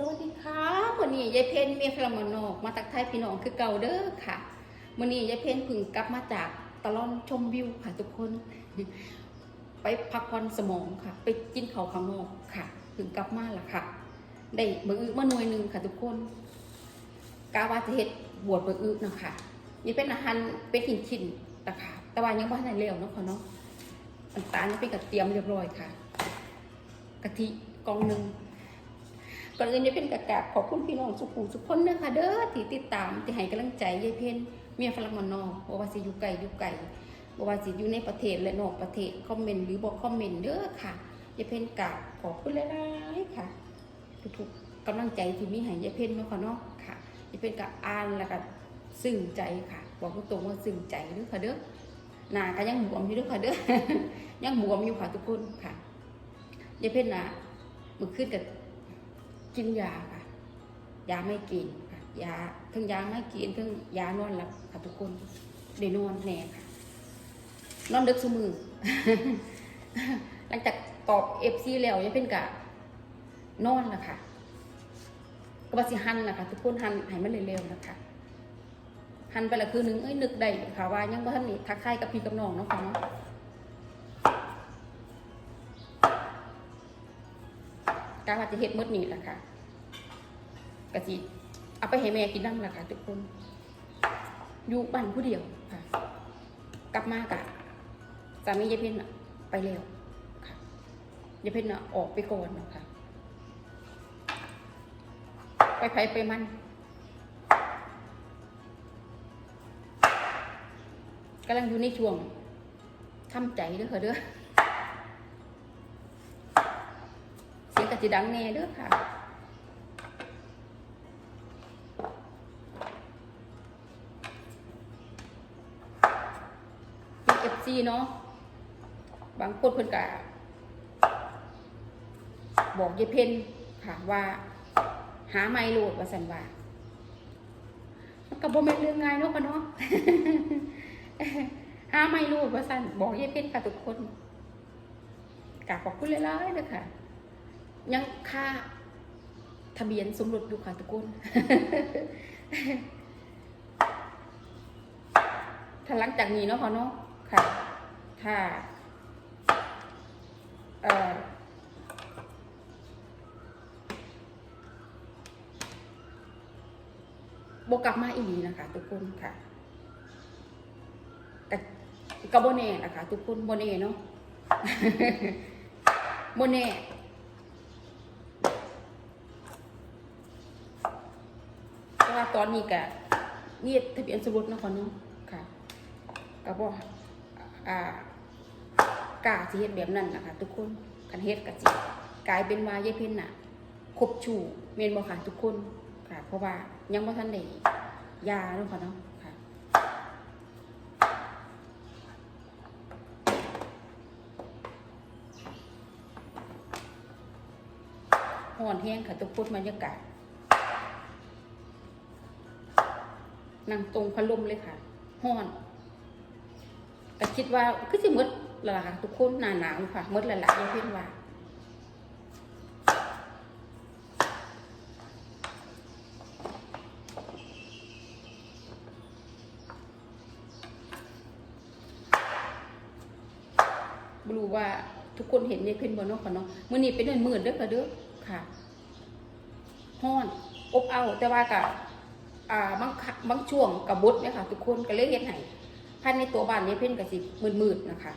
สวัสดีค่ะวันนี้ยายเพนเมียพลมนอกมาตักทายพี่น้องคือเก่าเด้อค่ะวันนี้ยายเพนพึ่งกลับมาจากตลอนชมวิวค่ะทุกคน ไปพักผ่อนสมองค่ะ ไปกินเขาข้างนอกค่ะพึ่งกลับมาละค่ะ ได้เบอร์อึมาหน่วยหนึ่งค่ะทุกคนกาวาเฮ็ดบวชเบอร์อึนะคะนี่เป็นอาหารเป็นหินชินตะค่ะแต่ว่ายังไม่ทันเร็วเนาะค่ะเนาะอันตาลนี่เป็นกระเทียมเรียบร้อยค่ะ กะทิกองหนึ่ง ก่อนอื่นจะเป็นกระกาบขอบคุณพี่น้องสุขุสุขคนนะคะเด้อที่ติดตามที่ให้กำลังใจยายเพนเมียฝรั่งมันนอกบ่ว่าสิอยู่ไกลอยู่ไกลบ่ว่าสิอยู่ในประเทศและนอกประเทศคอมเมนต์หรือบอกคอมเมนต์เด้อค่ะยายเพนกราบขอบคุณหลายๆค่ะทุกๆกำลังใจที่มีให้ยายเพนเนาะค่ะเนาะค่ะยายเพนก็อ่านแล้วก็ซึ้งใจค่ะ บอกตรงๆว่าซึ้งใจเด้อค่ะเด้อหน้าก็ยังบวมอยู่เด้อค่ะเด้อยังบวมอยู่ค่ะทุกคนค่ะยายเพนนะมื้อคืนก็ กินยาค่ะ ยาไม่กินค่ะยาทั้งยาไม่กินทั้งยานอนหลับค่ะทุกคนได้นอนแน่ค่ะ นอนดึกสมือ หลังจากตอบเอฟซีแล้วยังเป็นกะนอนละค่ะกบาสิหันนะคะทุกคนหันให้มันเร็วๆนะคะหันไปละคือหนึ่งเอ้ยนึกได้ค่ะว่ายังบ่ทันนี่ทักทายกับพี่กับน้องเนาะค่ะเนาะ กาว่าจะเฮ็ดหมดนี่แหละค่ะกะสิเอาไปให้แม่กินน้ำละค่ะทุกคน อยู่บ้านผู้เดียวค่ะ กลับมากะสามียายเพ็ญน่ะไปแล้วค่ะยายเพ็ญน่ะออกไปก่อนนะคะไปไผไปมันกำลังอยู่ในช่วงทำใจเด้อค่ะเด้อ เสียงกะดังแน่เด้อค่ะเป็นเอฟซีเนาะบางคนเพิ่นกะบอกยายเพนค่ะว่า หาไม้โหลดว่าสันว่ามันก็บ่แม่นเรื่องง่ายเนาะค่ะเนาะหาไม้โหลดว่าสันบอกยายเพนค่ะทุกคนกราบขอบคุณหลายๆเลยค่ะ ยังค่าทะเบียนสมรสอยู่ค่ะทุกคนถ้าหลังจากนี้เนาะค่ะเนาะค่ะ ถ้าเอ่อบกลับมาอีหลีนะคะ ทุกคนค่ะกะกะโบเน่นะคะ ทุกคนโบเน่เนาะโบเน่เพราะว่า ตอนนี้กะนี่ทะเบียนสมรสนะค่ะเนาะค่ะก็บอกอ่ากาสิเฮ็ดแบบนั้นนะคะทุกคนคันเฮ็ดกะสิกลายเป็นวายายเพ็ญน่ะครบชูเมนบ่ค่ะทุกคนค่ะ เพราะว่ายังบ่ทันได้ยาเนาะค่ะเนาะค่ะห่อนแห้งค่ะทุกคนบรรยากาศ นั่งตรงพัดลมเลยค่ะห่อนก็คิดว่าคือสิมดละล่ะค่ะทุกคนหนาหนาวอยู่ค่ะมดละละยายเพ่นว่าบรู้ว่าทุกคนเห็นยายเพ่นบนนาะค่ะเนาะมื้อนี้เป็นเดือนหมื่นเด้อค่ะเด้อค่ะฮ้อนอบเอาแต่ว่ากับ อ่าบางครั้งบางช่วงกับบดเนี่ยค่ะ ทุกคนก็เลยเฮ็ดให้ภายในตัวบ้านยายเพ่นก็สิมืดๆนะคะ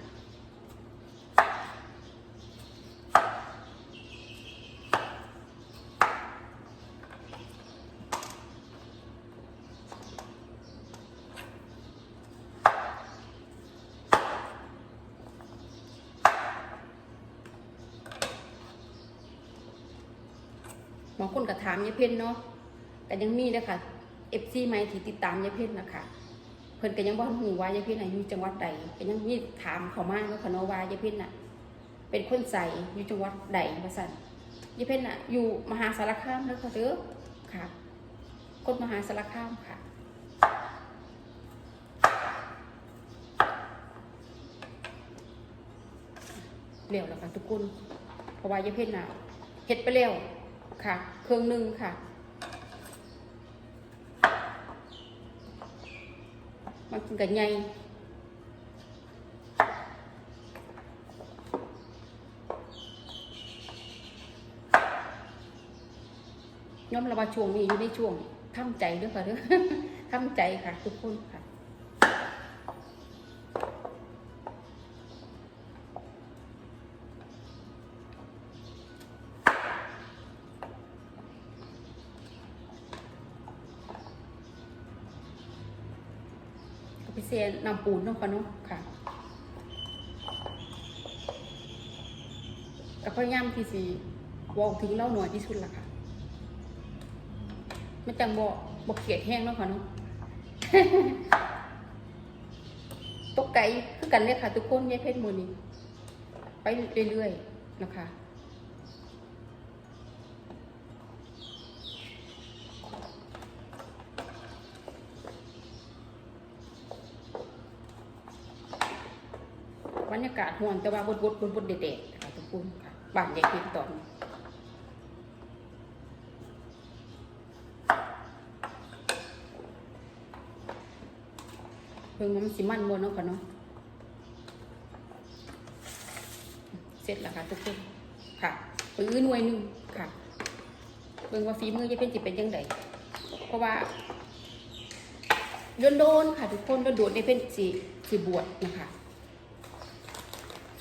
บางคนก็ถามยายเพ่นเนาะก็ยังมีนะคะ เอฟซีใหม่ที่ติดตามยายเพ่นนะคะเพิ่นก็ยังบ่ฮู้ว่ายายเพ่นน่ะอยู่จังหวัดใดก็ยังมีถามเขามาเนาะค่ะเนาะว่ายายเพ่นน่ะ เป็นคนใสอยู่จังหวัดใดว่าซั่นยายเพ่นน่ะอยู่มหาสารคามเด้อค่ะเด้อค่ะคนมหาสารคามค่ะเร็วแล้วค่ะทุกคนเพราะว่ายายเพ่นน่ะเฮ็ดไปแล้วค่ะ เครื่องหนึ่งค่ะ มันกินกับงย้อมระบาช่วงนี้อยู่ในช่วงทำใจด้วยค่ะเด้อทำใจค่ะ ทุกคน ซียนำปูนนาะค่ะเนาะค่ะก็พยายามที่สิเวอกถึงเล่าหน่อยที่สุดละค่ะมันจังบ่บ่เขียดแห้งเนาะค่ะเนาะตกไก่คือกันเลยค่ะ ทุกคนยายเพชรมือนี้ไปเรื่อยๆนะคะ บรรยากาศห่วงแต่ว่าบดบดบดบดเด็ดๆค่ะทุกคนค่ะบ้านใหญ่ขึ้นตอนนี้เพิ่งมันสิมันบนเนาะค่ะเนาะเสร็จแล้วค่ะทุกคนค่ะปื้อหน่วยหนึ่งค่ะเบิ่งว่าฝีมือจะเป็นจิเป็นยังไงเพราะว่าโดนโดนๆค่ะทุกคนโดนโดนในเป็นสีสีบวชนะคะ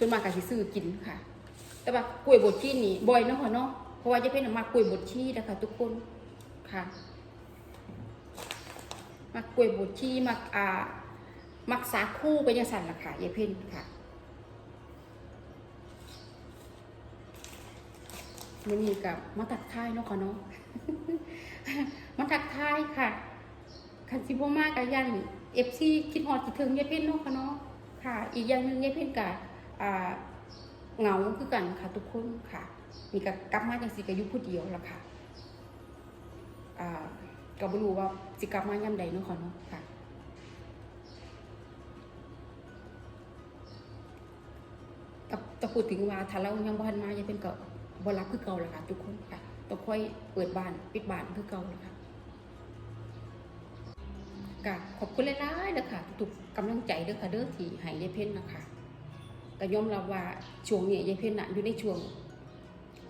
ส่วนมากก็สิซื้อกินค่ะ แต่ว่ากล้วยบดชีนี่บ่อยเนาะค่ะเนาะเพราะว่าจะเป็นมากกล้วยบดชีนะคะทุกคนค่ะมักกล้วยบดชีมักอ่ามักสาคูไปยังสั่นล่ะค่ะยายเพ่นค่ะมื้อนี้กับมาตัดท้ายเนาะค่ะเนาะมาตัดท้ายค่ะคันสิบมากกับยัน FC คิดฮอดคิดถึงยายเพ่นเนาะค่ะเนาะค่ะ อีกอย่างหนึ่งยายเพ่นกะอ่า เหงาคือกันค่ะทุกคนค่ะนี่ก็กลับมาจังสิก็อยู่ผู้เดียวละค่ะก็บ่รู้ว่าสิกลับมายามใดเนาะค่ะเนาะค่ะแต่แต่พูดถึงว่าถ้าเรายังบ่ทันมาจะเป็นก็บ่รับคือเก่าละค่ะทุกคนค่ะต้องค่อยเปิดบ้านปิดบ้านคือเก่าละค่ะก็ขอบคุณหลายๆเด้อค่ะทุกกำลังใจเด้อค่ะเด้อที่ให้ยายเพ็ญนะคะ ก็ยอมรับว่าช่วงนี้ยายเพ็ญน่ะอยู่ในช่วง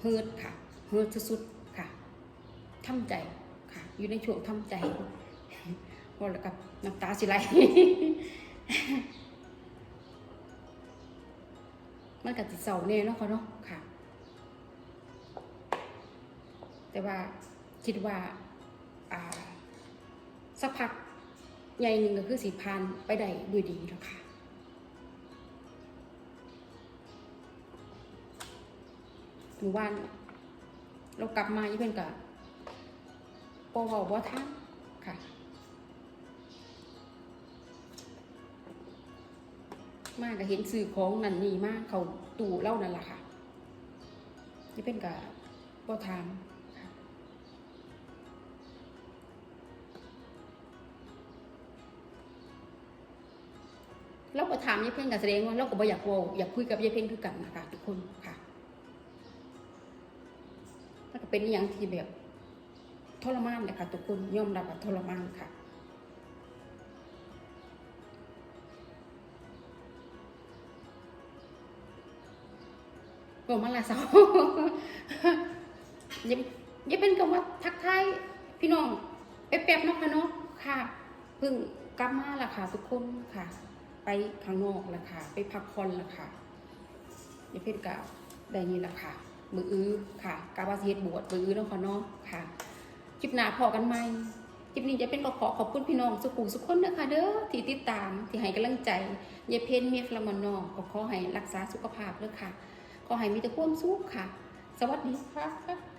เฮิร์ตค่ะเฮิร์ตสุดๆค่ะทำใจค่ะ อยู่ในช่วงทำใจพอแล้วกับน้ำตาสิไหลมันก็สิตเศร้าแน่เนาะค่ะเนาะค่ะ แต่ว่าคิดว่าอ่าสักพักใหญ่หนึ่งก็คือสีพานไปได้ด้วยดีแล้วค่ะ หมู่บ้านเรากลับมายี่เพิ่นกับปอเวาบ่ทันค่ะมากก็เห็นสื่อของนั่นนี่มากเขาตู่เล่านั่นแหละค่ะยี่เพิ่นกับบ่ทามค่ะเราก็ถามยายเพ่งกับแสดงว่าเราก็บ่อยากเว้าอยากคุยกับยายเพ่งคือกันนะคะทุกคนค่ะ เป็นอย่างที่แบบทรมานเลยค่ะทุกคนยอมรับว่าทรมานค่ะบอกมาละสาวยังยังเป็นกับว่าทักทายพี่น้องแป๊บๆนาะค่ะเนาะค่ะเพิ่งกลับมาละค่ะทุกคนค่ะ ไปข้างนอกละค่ะ ไปพักผ่อนละค่ะยังเป็นกับได้นี่ละค่ะ มืออื้อค่ะกาบาสเฮ็ดบวชมืออื้อแล้วค่ะเนาะค่ะคลิปหน้าพอกันไหมคลิปนี้จะเป็นก็ขอขอบคุณพี่น้องสุขุสุขคนนะคะเด้อที่ติดตามที่ให้กำลังใจยายเพนเมียฟลามอนนองก็ขอให้รักษาสุขภาพเด้อค่ะขอให้มีแต่ความสุขค่ะ สวัสดีค่ะ